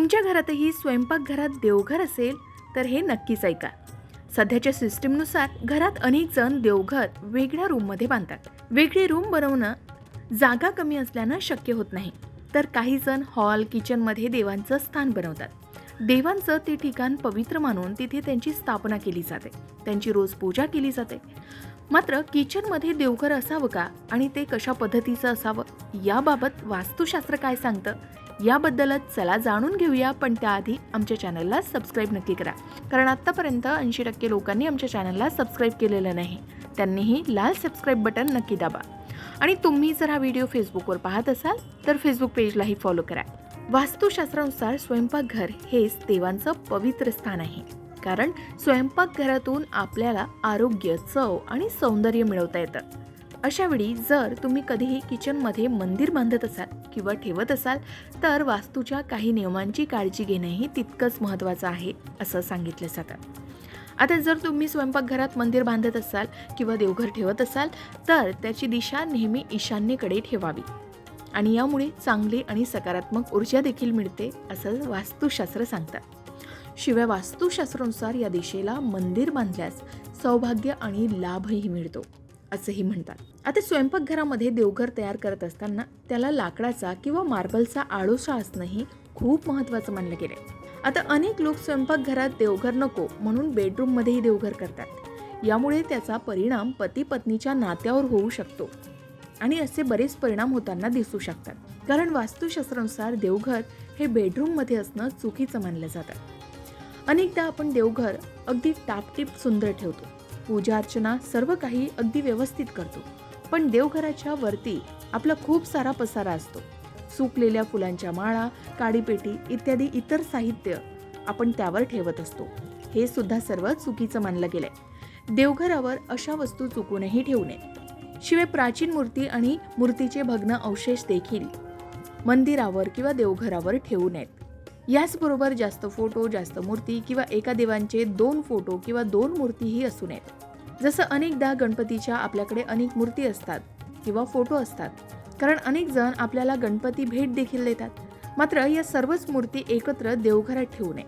तुमच्या घरातही स्वयंपाकघरात देवघर असेल तर हे नक्कीच ऐका. सध्याच्या सिस्टीमनुसार घरात अनेक जण देवघर वेगळ्या रूममध्ये बांधतात. वेगळी रूम बनवणं जागा कमी असल्यानं शक्य होत नाही. तर काही जण हॉल किचनमध्ये देवांचं स्थान बनवतात. देवांचं ते ठिकाण पवित्र मानून तिथे त्यांची स्थापना केली जाते. त्यांची रोज पूजा केली जाते. मात्र किचनमध्ये देवघर असावं का? आणि ते कशा पद्धतीचं असावं? याबाबत वास्तुशास्त्र काय सांगतं? याबद्दलच चला जाणून घेऊया पण त्याआधी आमच्या चॅनलला सबस्क्राईब नक्की करा. कारण आत्तापर्यंत ऐंशी टक्के लोकांनी आमच्या चॅनलला सबस्क्राईब केलेलं नाही. त्यांनीही लाल सबस्क्राईब बटन नक्की दाबा. आणि तुम्ही जर हा व्हिडिओ फेसबुकवर पाहत असाल तर फेसबुक पेजलाही फॉलो करा. वास्तुशास्त्रानुसार स्वयंपाकघर हेच देवांचं पवित्र स्थान आहे. कारण स्वयंपाकघरातून आपल्याला आरोग्य चव आणि सौंदर्य मिळवता येतं. अशावेळी जर तुम्ही कधीही किचनमध्ये मंदिर बांधत असाल किंवा ठेवत असाल तर वास्तूच्या काही नियमांची काळजी घेणंही तितकंच महत्त्वाचं आहे असं सांगितलं जातं. आता जर तुम्ही स्वयंपाकघरात मंदिर बांधत असाल किंवा देवघर ठेवत असाल तर त्याची दिशा नेहमी ईशान्येकडे ठेवावी. आणि यामुळे चांगली आणि सकारात्मक ऊर्जा देखील मिळते असं वास्तुशास्त्र सांगतात. शिवाय वास्तुशास्त्रानुसार या दिशेला मंदिर बांधल्यास सौभाग्य आणि लाभही मिळतो. असंही म्हणतात. आता स्वयंपाकघरामध्ये देवघर तयार करत असताना त्याला लाकडाचा किंवा मार्बलचा आडोसा असणंही खूप महत्त्वाचं मानलं गेलंय. आता अनेक लोक स्वयंपाकघरात देवघर नको म्हणून बेडरूममध्येही देवघर करतात. यामुळे त्याचा परिणाम पती पत्नीच्या नात्यावर होऊ शकतो आणि असे बरेच परिणाम होताना दिसू शकतात. कारण वास्तुशास्त्रानुसार देवघर हे बेडरूममध्ये असणं चुकीचं मानलं जातं. अनेकदा आपण देवघर अगदी टापटीप सुंदर ठेवतो. पूजा अर्चना सर्व काही अगदी व्यवस्थित करतो. पण देवघराच्या वरती आपला खूप सारा पसारा असतो. सुकलेल्या फुलांच्या माळा काडीपेटी इत्यादी इतर साहित्य आपण त्यावर ठेवत असतो. हे सुद्धा सर्व चुकीचं मानलं गेलंय. देवघरावर अशा वस्तू चुकूनही ठेवू नये. शिवाय प्राचीन मूर्ती आणि मूर्तीचे भग्न अवशेष देखील मंदिरावर किंवा देवघरावर ठेवू नयेत. याचबरोबर जास्त फोटो जास्त मूर्ती किंवा एका देवांचे दोन फोटो किंवा दोन मूर्तीही असू नयेत. जसं अनेकदा गणपतीच्या आपल्याकडे अनेक मूर्ती असतात किंवा फोटो असतात. कारण अनेक जण आपल्याला गणपती भेट देखील देतात. मात्र या सर्वच मूर्ती एकत्र देवघरात ठेवू नये.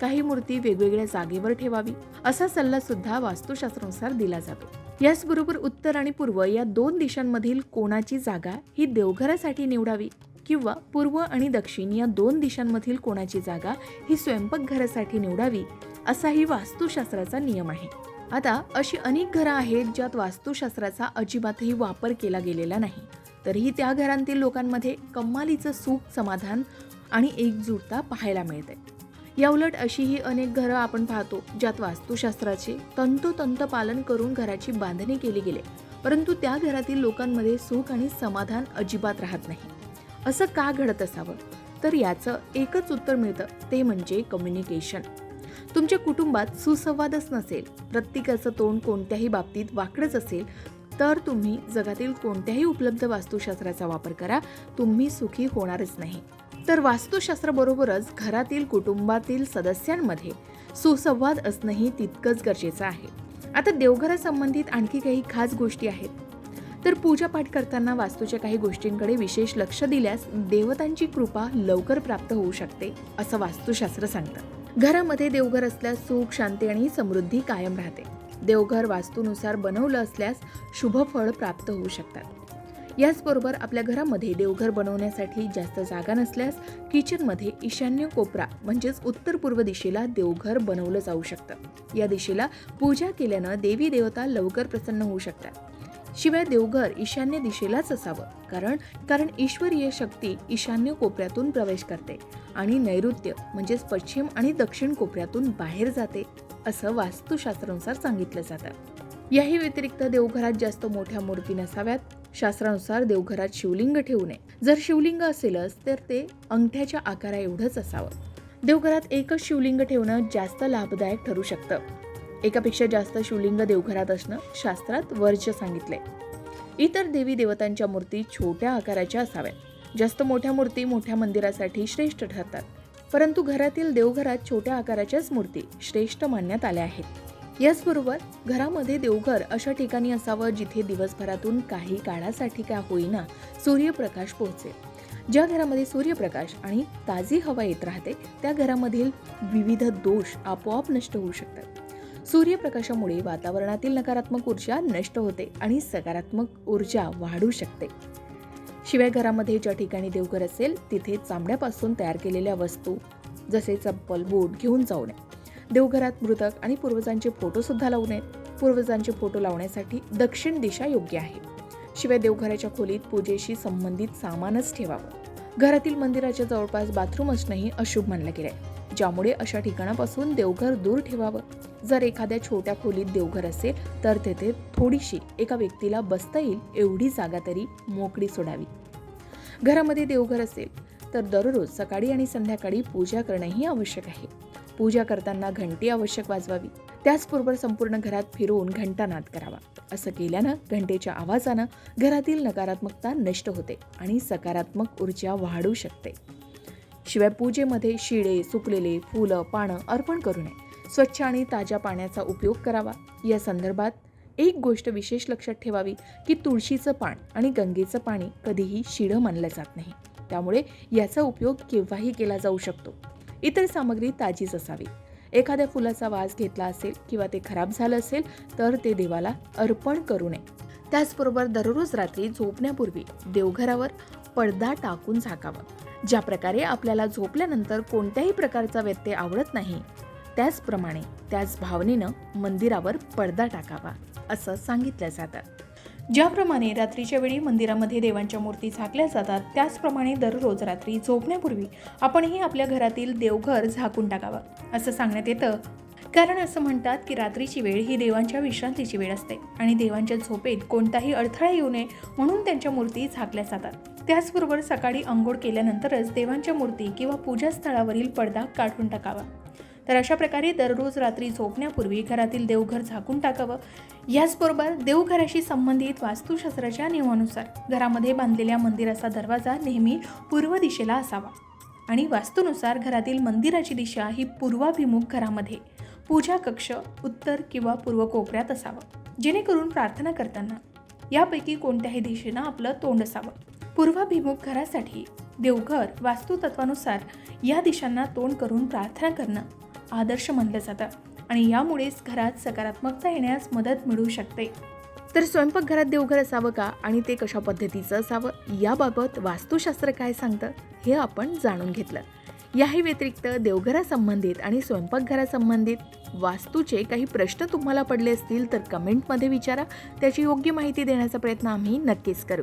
काही मूर्ती वेगवेगळ्या जागेवर ठेवावी असा सल्ला सुद्धा वास्तुशास्त्रानुसार दिला जातो. याचबरोबर उत्तर आणि पूर्व या दोन दिशांमधील कोणाची जागा ही देवघरासाठी निवडावी? किंवा पूर्व आणि दक्षिण या दोन दिशांमधील कोणाची जागा ही स्वयंपाकघरासाठी निवडावी असाही वास्तुशास्त्राचा नियम आहे. आता अशी अनेक घरं आहेत ज्यात वास्तुशास्त्राचा अजिबातही वापर केला गेलेला नाही. तरीही त्या घरांतील लोकांमध्ये कम्मालीचं सुख समाधान आणि एकजूटता पाहायला मिळते. याउलट अशीही अनेक घरं आपण पाहतो ज्यात वास्तुशास्त्राचे तंतोतंत पालन करून घराची बांधणी केली गेली परंतु त्या घरातील लोकांमध्ये सुख आणि समाधान अजिबात राहत नाही. असं का घडत असावं? तर याचं एकच उत्तर मिळतं ते म्हणजे कम्युनिकेशन तुमच्या कुटुंबात सुसंवादच नसेल प्रत्येकाचं तोंड कोणत्याही बाबतीत वाकडंच असेल तर तुम्ही जगातील कोणत्याही उपलब्ध वास्तुशास्त्राचा वापर करा तुम्ही सुखी होणारच नाही. तर वास्तुशास्त्राबरोबरच घरातील कुटुंबातील सदस्यांमध्ये सुसंवाद असणंही तितकंच गरजेचं आहे. आता देवघरासंबंधित आणखी काही खास गोष्टी आहेत. तर पूजापाठ करताना वास्तूच्या काही गोष्टींकडे विशेष लक्ष दिल्यास देवतांची कृपा लवकर प्राप्त होऊ शकते असं वास्तुशास्त्र सांगतं. घरामध्ये देवघर असल्यास सुख शांती आणि समृद्धी कायम राहते. देवघर वास्तूनुसार बनवलं असल्यास शुभ फळ प्राप्त होऊ शकतात. याचबरोबर आपल्या घरामध्ये देवघर बनवण्यासाठी जास्त जागा नसल्यास किचनमध्ये ईशान्य कोपरा म्हणजेच उत्तर पूर्व दिशेला देवघर बनवलं जाऊ शकतं. या दिशेला पूजा केल्यानं देवी देवता लवकर प्रसन्न होऊ शकतात. शिवाय देवघर ईशान्य दिशेलाच असावं. कारण कारण ईश्वरीय शक्ती ईशान्य कोपऱ्यातून प्रवेश करते आणि नैऋत्य म्हणजेच पश्चिम आणि दक्षिण कोपऱ्यातून बाहेर जाते असं वास्तुशास्त्रानुसार सांगितलं जातं. याही व्यतिरिक्त देवघरात जास्त मोठ्या मूर्ती नसाव्यात. शास्त्रानुसार देवघरात शिवलिंग ठेवू नये. जर शिवलिंग असेलच तर ते अंगठ्याच्या आकारा एवढंच असावं. देवघरात एकच शिवलिंग ठेवणं जास्त लाभदायक ठरू शकतं. एकापेक्षा जास्त शिवलिंग देवघरात असणं शास्त्रात वर्ज्य सांगितलंय. इतर देवी देवतांच्या मूर्ती छोट्या आकाराच्या असाव्यात. जास्त मोठ्या मूर्ती मोठ्या मंदिरासाठी श्रेष्ठ ठरतात. परंतु घरातील देवघरात छोट्या आकाराच्याच मूर्ती श्रेष्ठ मानण्यात आल्या आहेत. याचबरोबर घरामध्ये देवघर अशा ठिकाणी असावं जिथे दिवसभरातून काही काळासाठी का होईना सूर्यप्रकाश पोहोचेल. ज्या घरामध्ये सूर्यप्रकाश आणि ताजी हवा येत राहते त्या घरामधील विविध दोष आपोआप नष्ट होऊ शकतात. सूर्यप्रकाशामुळे वातावरणातील नकारात्मक ऊर्जा नष्ट होते आणि सकारात्मक ऊर्जा वाढू शकते. शिवाय घरामध्ये ज्या ठिकाणी देवघर असेल तिथे चांबड्यापासून तयार केलेल्या वस्तू जसे चप्पल बूट घेऊन जाऊ नये. देवघरात मृतक आणि पूर्वजांचे फोटोसुद्धा लावू नयेत पूर्वजांचे फोटो लावण्यासाठी दक्षिण दिशा योग्य आहे. शिवाय देवघराच्या खोलीत पूजेशी संबंधित सामानच ठेवावं. घरातील मंदिराच्या जवळपास बाथरूम असणंही अशुभ मानलं गेलंय. ज्यामुळे अशा ठिकाणापासून देवघर दूर ठेवावं. जर एखाद्या छोट्या खोलीत देवघर असेल तर तेथे थोडीशी एका व्यक्तीला बसता येईल एवढी जागा तरी मोकळी सोडावी. घरामध्ये देवघर असेल तर दररोज सकाळी आणि संध्याकाळी पूजा करणंही आवश्यक आहे. पूजा करताना घंटी आवश्यक वाजवावी. त्याचबरोबर संपूर्ण घरात फिरवून घंटानाद करावा. असं केल्यानं घंटेच्या आवाजानं घरातील नकारात्मकता नष्ट होते आणि सकारात्मक ऊर्जा वाढू शकते. शिवाय पूजेमध्ये शिळे सुकलेले फुलं पानं अर्पण करू नये. स्वच्छ आणि ताज्या पाण्याचा उपयोग करावा. या संदर्भात एक गोष्ट विशेष लक्षात ठेवावी की तुळशीचं पान आणि गंगेचं पाणी कधीही शिडं मानलं जात नाही. त्यामुळे याचा उपयोग केव्हाही केला जाऊ शकतो. इतर सामग्री ताजीच असावी. एखाद्या फुलाचा वास घेतला असेल किंवा ते खराब झालं असेल तर ते देवाला अर्पण करू नये. त्याचबरोबर दररोज रात्री झोपण्यापूर्वी देवघरावर पडदा टाकून झाकावा. ज्या प्रकारे आपल्याला झोपल्यानंतर कोणत्याही प्रकारचा व्यत्यय आवडत नाही. त्याचप्रमाणे त्याच भावनेनं मंदिरावर पडदा टाकावा असं सांगितलं जातं. ज्याप्रमाणे रात्रीच्या वेळी मंदिरामध्ये देवांच्या मूर्ती झाकल्या जातात त्याचप्रमाणे दररोज रात्री झोपण्यापूर्वी आपणही आपल्या घरातील देवघर झाकून टाकावं असं सांगण्यात येतं. कारण असं म्हणतात की रात्रीची वेळ ही देवांच्या विश्रांतीची वेळ असते आणि देवांच्या झोपेत कोणताही अडथळा येऊ नये म्हणून त्यांच्या मूर्ती झाकल्या जातात. त्याचबरोबर सकाळी अंघोळ केल्यानंतरच देवांच्या मूर्ती किंवा पूजास्थळावरील पडदा काढून टाकावा. तर अशा प्रकारे दररोज रात्री झोपण्यापूर्वी घरातील देवघर झाकून टाकावं. याचबरोबर देवघराशी संबंधित वास्तुशास्त्राच्या नियमानुसार घरामध्ये बांधलेल्या मंदिराचा दरवाजा नेहमी पूर्व दिशेला असावा आणि वास्तूनुसार घरातील मंदिराची दिशा ही पूर्वाभिमुख घरामध्ये पूजा कक्ष उत्तर किंवा पूर्व कोपऱ्यात असावं. जेणेकरून प्रार्थना करताना यापैकी कोणत्याही दिशेनं आपलं तोंड असावं. पूर्वाभिमुख घरासाठी देवघर वास्तुतत्वानुसार या दिशांना तोंड करून प्रार्थना करणं आदर्श मानलं जातं आणि यामुळेच घरात सकारात्मकता येण्यास मदत मिळू शकते. तर स्वयंपाकघरात देवघर असावं का आणि ते कशा पद्धतीचं असावं? याबाबत वास्तुशास्त्र काय सांगतं हे आपण जाणून घेतलं. याही व्यतिरिक्त देवघरासंबंधित आणि स्वयंपाकघरासंबंधित वास्तूचे काही प्रश्न तुम्हाला पडले असतील तर कमेंटमध्ये विचारा. त्याची योग्य माहिती देण्याचा प्रयत्न आम्ही नक्कीच करू.